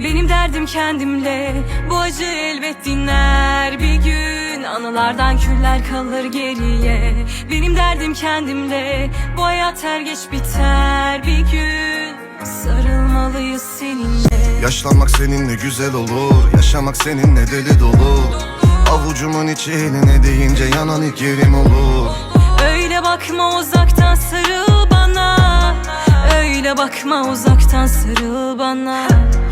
Benim derdim kendimle. Bu acı elbet dinler. Bir gün Anılardan küller kalır geriye. Benim derdim kendimle. Bu hayat her geç biter. Bir gün Sarılmalıyız seninle. Yaşlanmak seninle güzel olur. Yaşamak seninle deli dolu. Avucumun içi eline deyince yanan ilk yerim olur. Öyle bakma uzaktan sarıl bana. Öyle bakma uzaktan sarıl bana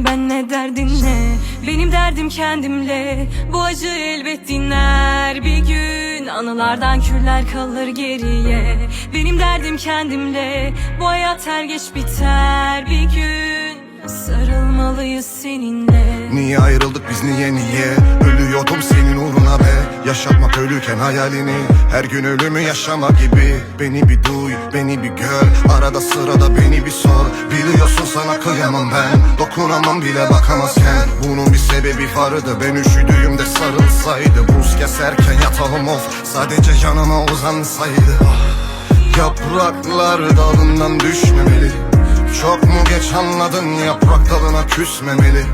Senin benle derdin ne Benim derdim kendimle. Bu acı elbet dinler. Bir gün Anılardan küller kalır geriye. Benim derdim kendimle. Bu hayat her geç biter. Bir gün Sarılmalıyız seninle. Niye ayrıldık biz niye niye? Ölüyordum senin uğruna be. Yaşatmak ölürken hayalini. Her gün ölümü yaşama gibi. Beni bir duy beni bir gör. Arada sırada beni bir sor. Biliyorsun sana kıyamam ben Dokunamam bile bakamazken. Bunun bir sebebi vardı. Ben üşüdüğümde sarılsaydı. Buz keserken yatağım of. Sadece yanıma uzansaydı. Ah, Yapraklar dalından düşmemeli. Çok mu geç anladın? Yaprak dalına küsmemeli